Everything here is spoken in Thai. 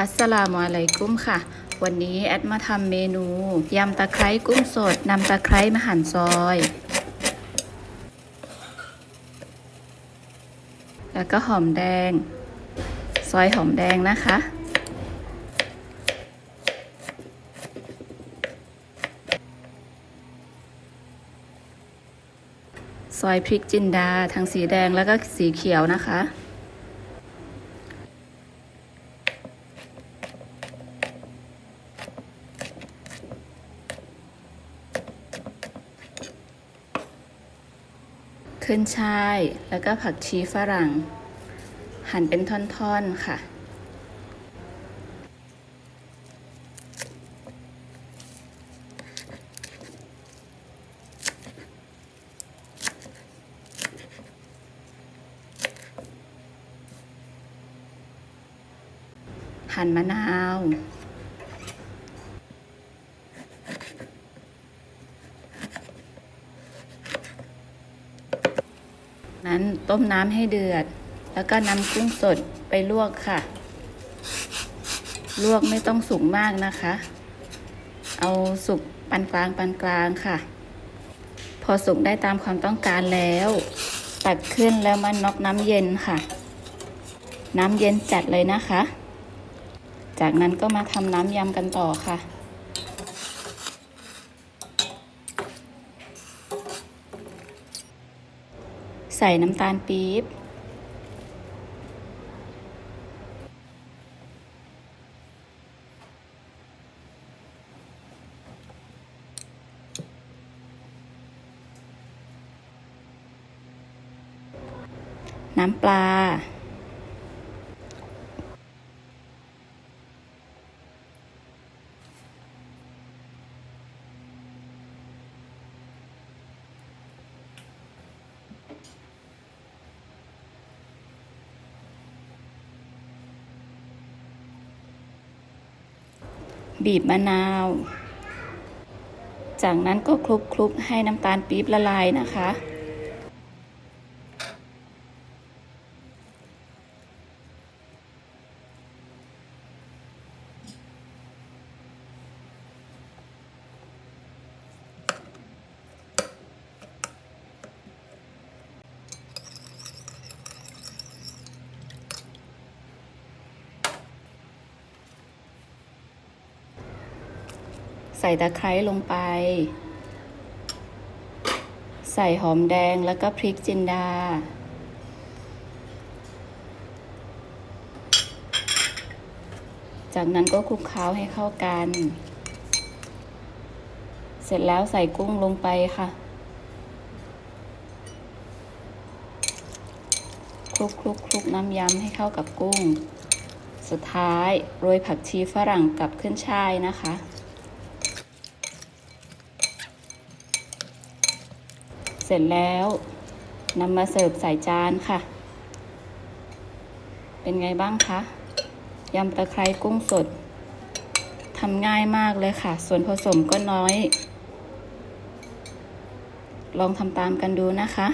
อัสสลามุอะลัยกุมค่ะ วันนี้แอดมาทำเมนูยำตะไคร้กุ้งสดนำตะไคร้มาหั่นซอย แล้วก็หอมแดง ซอยหอมแดงนะคะ ซอยพริกจินดาทั้งสีแดงแล้วก็สีเขียวนะคะ ขึ้นช่าย แล้วก็ผักชีฝรั่ง หั่นเป็นท่อนๆค่ะ หั่นมะนาว นั้นต้มน้ำให้เดือด แล้วก็นำกุ้งสดไปลวกค่ะ ลวกไม่ต้องสุกมากนะคะ เอาสุกปานกลางปานกลางค่ะ พอสุกได้ตามความต้องการแล้ว ตักขึ้นแล้วมาน็อกน้ำเย็นค่ะ น้ำเย็นจัดเลยนะคะ จากนั้นก็มาทำน้ำยำกันต่อค่ะ ใส่น้ำตาลปี๊บ น้ำปลา บีบมะนาว จากนั้นก็คลุกคลุกให้น้ำตาลปี๊บละลายนะคะ ใส่ตะไคร้ลงไป ใส่หอมแดงแล้วก็พริกจินดา จากนั้นก็คลุกเคล้าให้เข้ากัน เสร็จแล้วใส่กุ้งลงไปค่ะคลุกคลุกคลุกน้ำยำให้เข้ากับกุ้ง สุดท้ายโรยผักชีฝรั่งกับขึ้นช่ายนะคะ เสร็จแล้วนำมาเสิร์ฟใส่จานค่ะ เป็นไงบ้างคะยำตะไคร้กุ้งสดทำง่ายมากเลยค่ะ ส่วนผสมก็น้อย ลองทำตามกันดูนะคะ